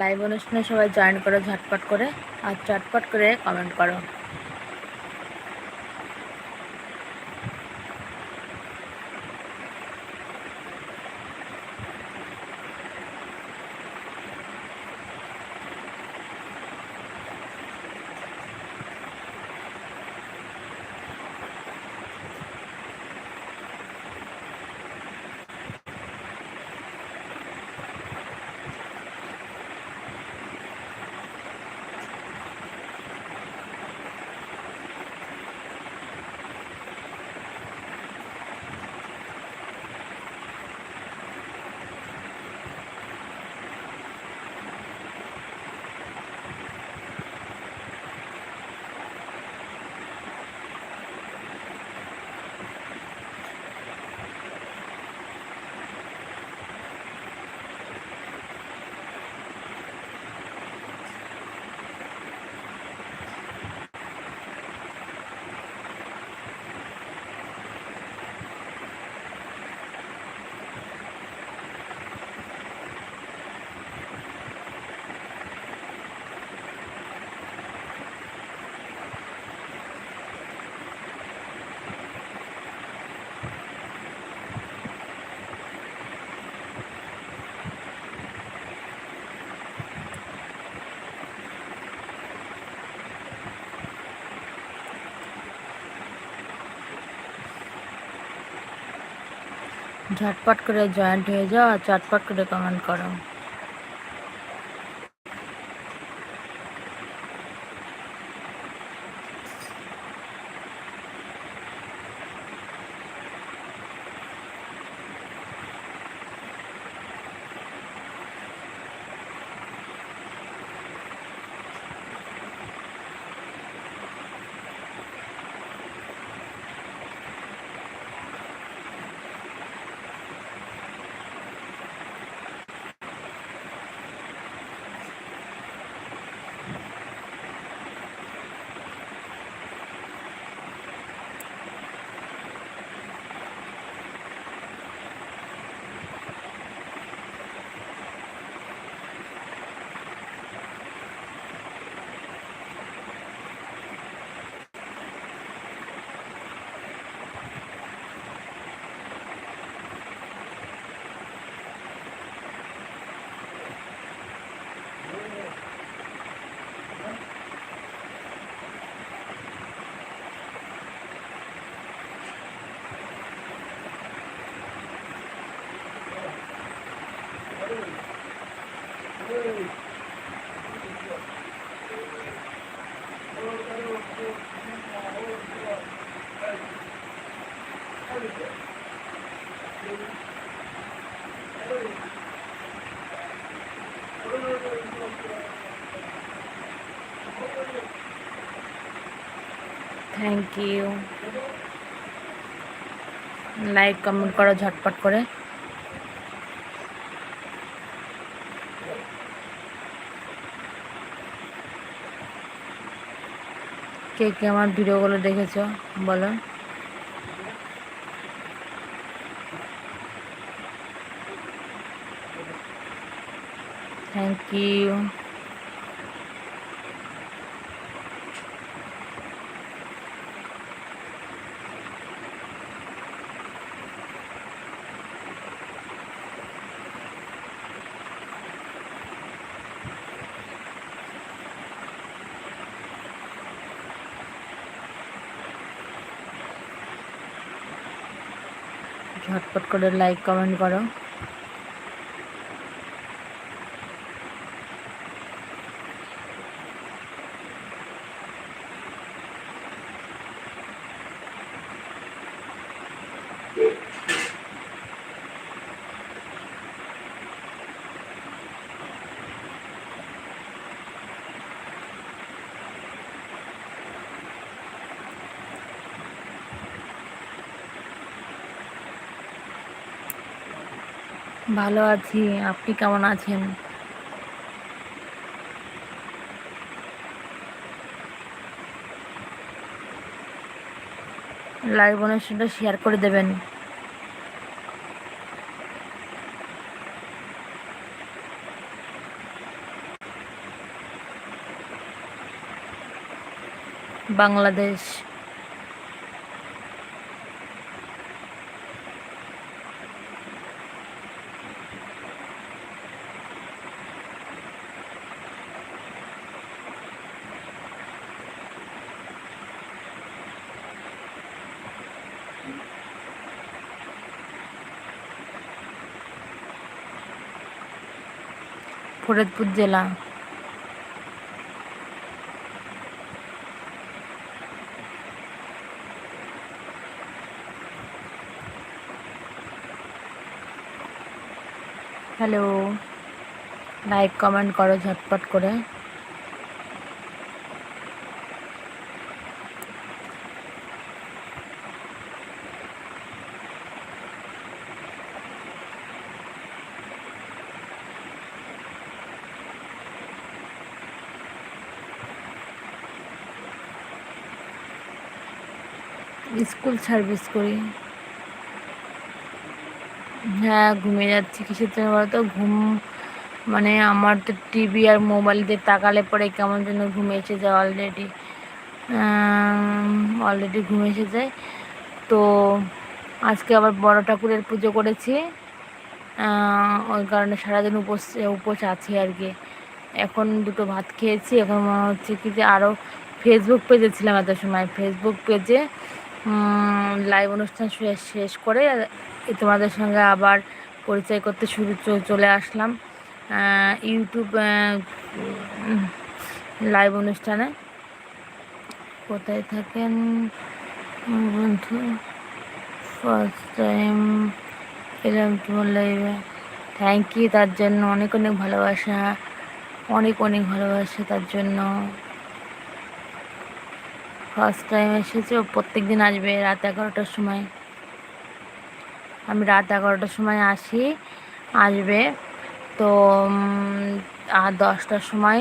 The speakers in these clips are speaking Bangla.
লাইভ অনুষ্ঠানে সবাই জয়েন করো ঝটপট করে আর চটপট করে কমেন্ট করো। ঝটপট করে জয়েন্ট হয়ে যাও আর চটপট করে কমেন্ট করো। থ্যাংক ইউ লাইক কমেন্ট করো ঝটপট করে। কে কে আমার ভিডিওগুলো দেখেছ, বলো। থ্যাংক ইউ ঝটপট করে লাইক কমেন্ট করো। ভালো আছি। আপনি কেমন আছেন? লাইভ অনুষ্ঠানটা শেয়ার করে দেবেন। বাংলাদেশ। ফরিদপুর জেলা। হ্যালো লাইক কমেন্ট করো ঝটপট করে। সার্ভিস করি। হ্যাঁ ঘুমিয়ে যাচ্ছি কিসের জন্য বলতো ঘুম মানে আমার তো টিভি আর মোবাইল দিয়ে তাকালে পরে কেমন যেন ঘুম এসে যায় অলরেডি অলরেডি ঘুম এসে যায়। তো আজকে আবার বড় ঠাকুরের পুজো করেছি। ওই কারণে সারাদিন উপোস উপোস আছি আর কি। এখন দুটো ভাত খেয়েছি। এখন মনে হচ্ছে কি যে আরও ফেসবুক পেজে ছিলাম এত সময়। ফেসবুক পেজে লাইভ অনুষ্ঠান শেষ করে তোমাদের সঙ্গে আবার পরিচয় করতে শুরু চলে আসলাম। ইউটিউব লাইভ অনুষ্ঠানে। কোথায় থাকেন বন্ধু? ফার্স্ট টাইম এলাম তোমার লাইভে থ্যাংক ইউ তার জন্য অনেক অনেক ভালোবাসা। অনেক অনেক ভালোবাসা তার জন্য। ফার্স্ট টাইম এসেছে, ও প্রত্যেক দিন আসবে রাত এগারোটার সময়। আমি রাত এগারোটার সময় আসি, আসবে। তো আর দশটার সময়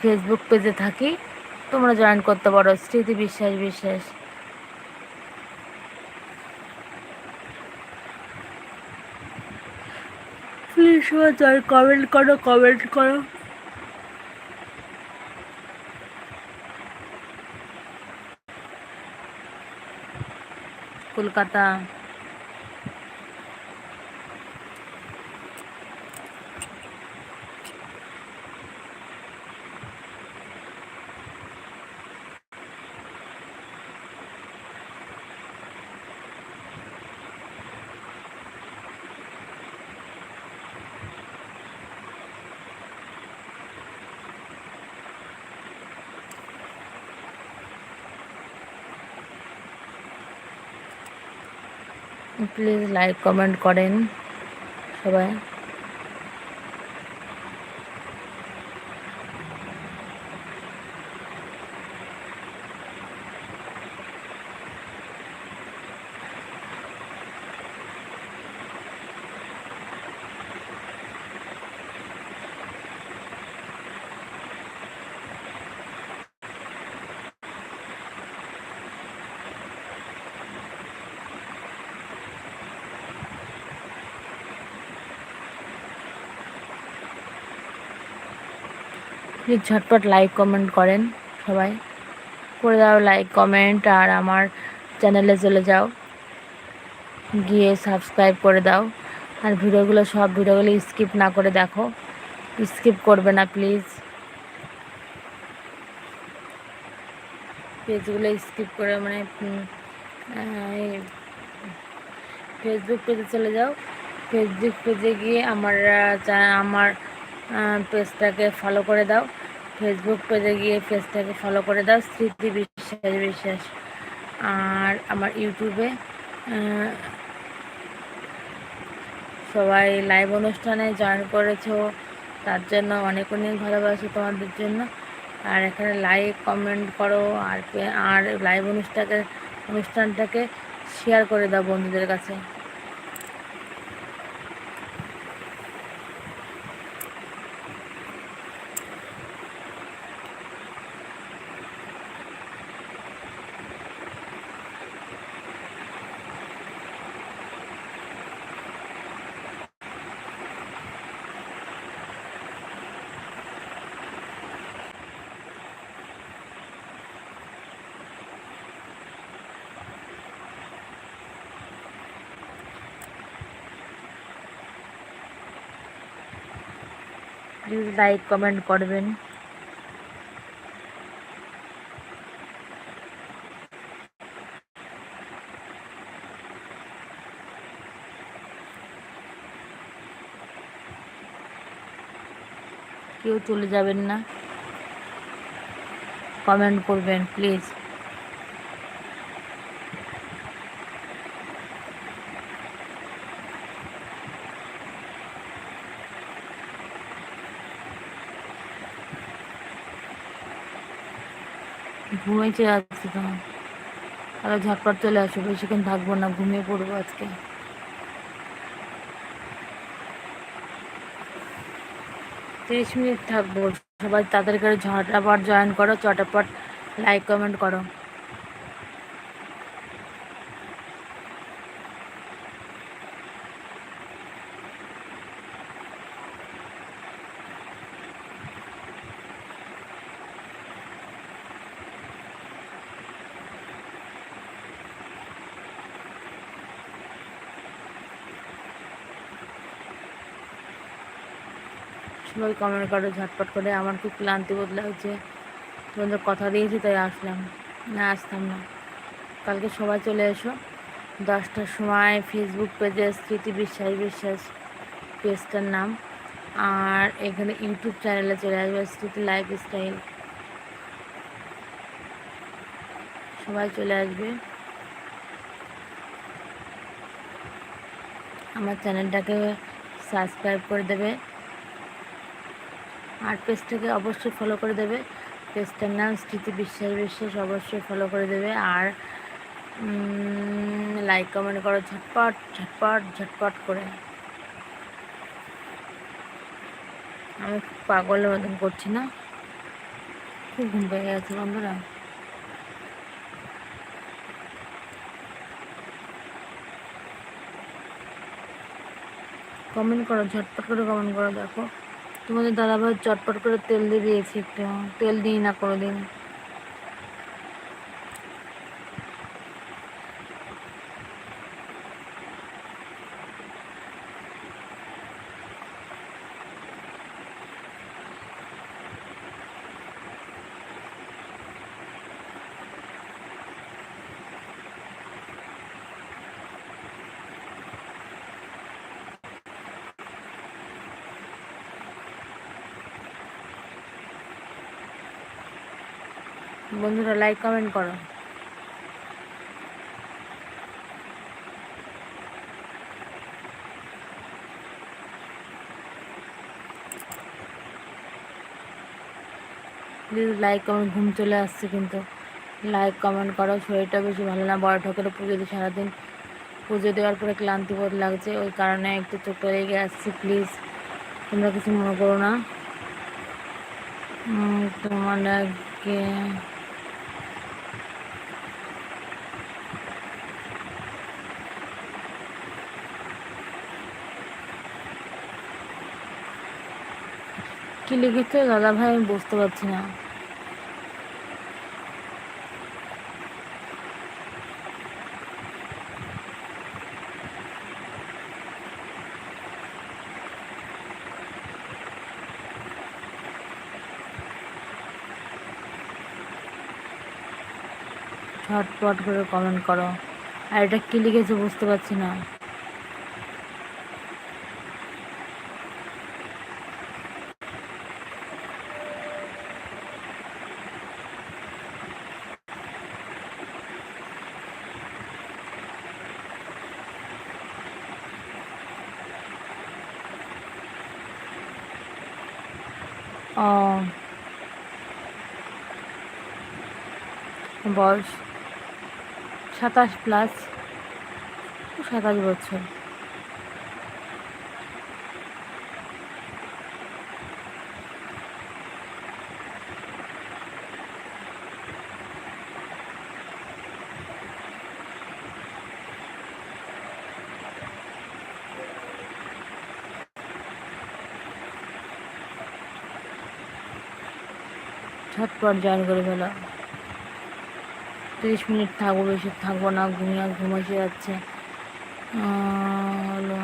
ফেসবুক পেজে থাকি। তোমরা জয়েন করতে পারো, Smriti Biswas Biswas please join comment করো কমেন্ট করো। কলকাতা প্লিজ লাইক কমেন্ট করেন সবাই। প্লিজ ঝটপট লাইক কমেন্ট করেন সবাই। করে দাও লাইক কমেন্ট আর আমার চ্যানেলে চলে যাও। গিয়ে সাবস্ক্রাইব করে দাও। আর ভিডিওগুলো সব ভিডিওগুলো স্কিপ না করে দেখো। স্কিপ করবে না প্লিজ পেজগুলো স্কিপ করে মানে ফেসবুক পেজে চলে যাও। ফেসবুক পেজে গিয়ে আমার আমার পেজটাকে ফলো করে দাও। ফেসবুক পেজে গিয়ে পেজটাকে ফলো করে দাও, স্মৃতি বিশ্বাস বিশ্বাস। আর আমার ইউটিউবে সবাই লাইভ অনুষ্ঠানে জয়েন করেছ, তার জন্য অনেক অনেক ভালোবাসি তোমাদের জন্য। আর এখানে লাইক কমেন্ট করো, আর আর লাইভ অনুষ্ঠানটাকে অনুষ্ঠানটাকে শেয়ার করে দাও বন্ধুদের কাছে। প্লিজ লাইক কমেন্ট করবেন। কেউ চলে যাবেন না। কমেন্ট করবেন প্লিজ ঘুমিয়েছে আজকে তোমার আরও ঝটপট চলে আসো বেশিক্ষণ থাকব না, ঘুমিয়ে পড়ব আজকে। তিরিশ মিনিট থাকব। সবাই তাদের করে ঝটাপট জয়েন করো চটাপট লাইক কমেন্ট করো। সবাই কমেন্ট করো, ঝটপট করে। আমার খুব ক্লান্তি বোধ লাগছে। তোমাদের কথা দিয়েছি, তাই আসলাম। না, আসতাম না। কালকে সবাই চলে এসো। দশটার সময় ফেসবুক পেজে স্মৃতি বিশ্বাস বিশ্বাস পেজটার নাম। আর এখানে ইউটিউব চ্যানেলে চলে আসবে স্মৃতি লাইফ স্টাইল সবাই চলে আসবে। আমার চ্যানেলটাকে সাবস্ক্রাইব করে দেবে। আর পেজটাকে অবশ্যই ফলো করে দেবে। পেজটার নাম স্মৃতি বিশ্বাস বিশ্বাস অবশ্যই ফলো করে দেবে। আর লাইক কমেন্ট করো ঝটপট ঝটপট ঝটপট করে। আমি পাগলের মতন করছি না? খুব ঘুম পেয়ে গেছে বন্ধুরা। কমেন্ট করো, ঝটপট করে কমেন্ট করো, দেখো। তোমাদের দাদাভাই চটপট করে তেল দিয়ে দিয়েছি একটু। তেল দিই না কোনো দিন বন্ধুরা লাইক কমেন্ট করো। প্লিজ লাইক কমেন্ট ঘুম চলে আসছে কিন্তু। লাইক কমেন্ট করো, শরীরটা বেশি ভালো না, বড় ঠাকুরের পুজো দিয়ে সারাদিন পুজো দেওয়ার পরে ক্লান্তি বোধ লাগছে, ওই কারণে একটু চোখটা লেগে আসছি প্লিজ তোমরা কিছু মনে করো না। তোমাদেরকে কি লিখেছে দাদা ভাই আমি বুঝতে পারছি না। ঝটপট করে কমেন্ট করো। আর এটা কি লিখেছে বুঝতে পারছি না। বয়স সাতাশ প্লাস সাতাশ বছর। ঝটপট জয়েন করে ফেলো। তিরিশ মিনিট থাকব, বেশি থাকব না, ঘুমিয়ে ঘুমাসে যাচ্ছে। হলো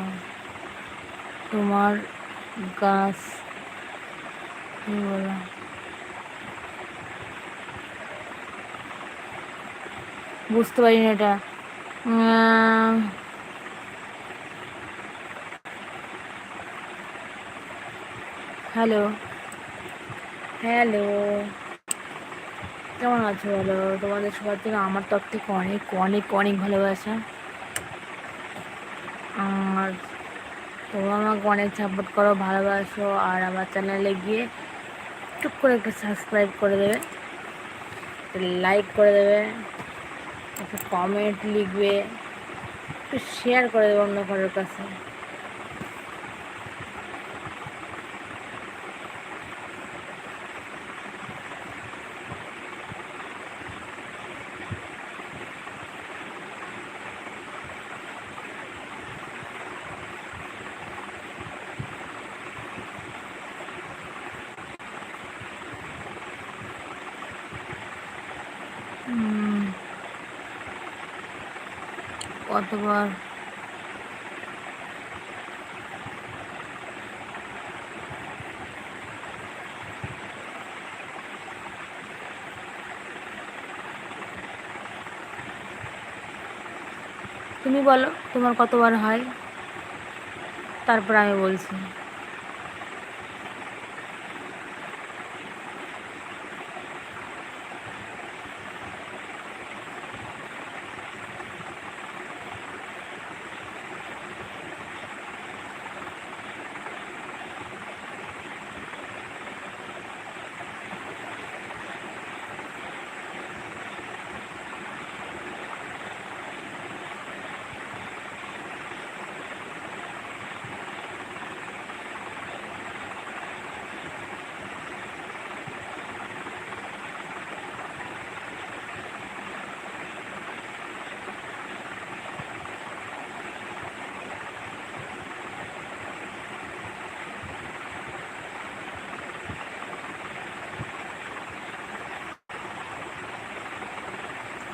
তোমার গাছ বলো? বুঝতে পারিনি এটা। হ্যালো। হ্যালো। কেমন আছো বলো তোমাদের সবার থেকে আমার তরফ থেকে অনেক অনেক অনেক ভালোবাসা। আর তোমরা আমাকে অনেক সাপোর্ট করো, ভালোবাসো, আর আমার চ্যানেলে গিয়ে টুক করে একটু সাবস্ক্রাইব করে দেবে। লাইক করে দেবে, একটু কমেন্ট লিখবে, একটু শেয়ার করে দেবে অন্য কারোর কাছে। কতবার? তুমি বলো তোমার কতবার হয়? তারপর আমি বলছি।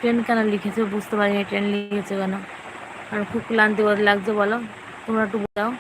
ট্রেন কেন লিখেছে? বুঝতে পারিনি ট্রেন লিখেছে কেন? আর খুব ক্লান্তি লাগছে বলো। তোমরা একটু বোঝাও।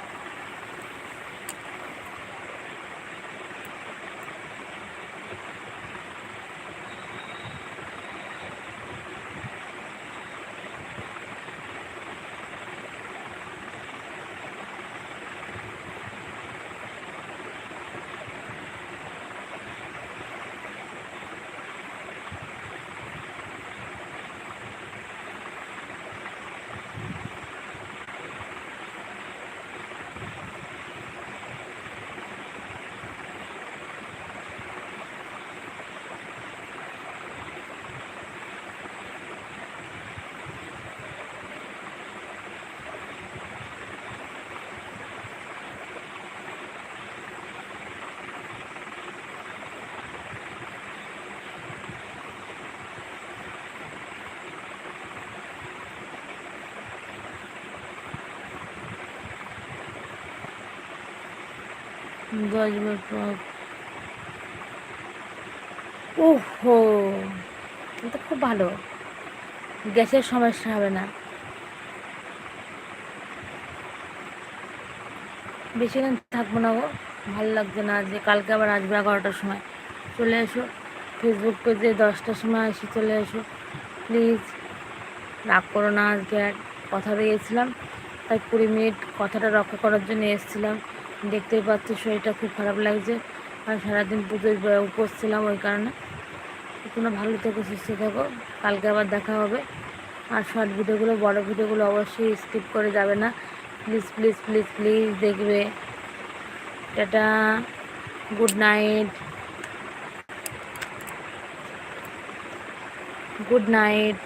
দশ বছর ওহো, এটা খুব ভালো। গ্যাসের সমস্যা হবে না। বেশি দিন থাকব না গো, ভালো লাগছে না যে কালকে আবার আসবে এগারোটার সময়। চলে এসো ফেসবুক পেজে দশটার সময় এসে চলে এসো। প্লিজ রাগ করো না আজকে। কথা দিয়েছিলাম, তাই কুড়ি মিনিট কথাটা রক্ষা করার জন্য এসেছিলাম। দেখতেই পাচ্ছি, শরীরটা খুব খারাপ লাগছে। আর সারাদিন পুজোয় উপোস ছিলাম ওই কারণে। তোমরা ভালো থেকো, সুস্থ থাকো। কালকে আবার দেখা হবে। আর শর্ট ভিডিওগুলো বড় ভিডিওগুলো অবশ্যই স্কিপ করে যাবে না। প্লিজ প্লিজ প্লিজ প্লিজ দেখবে। Tata good night good night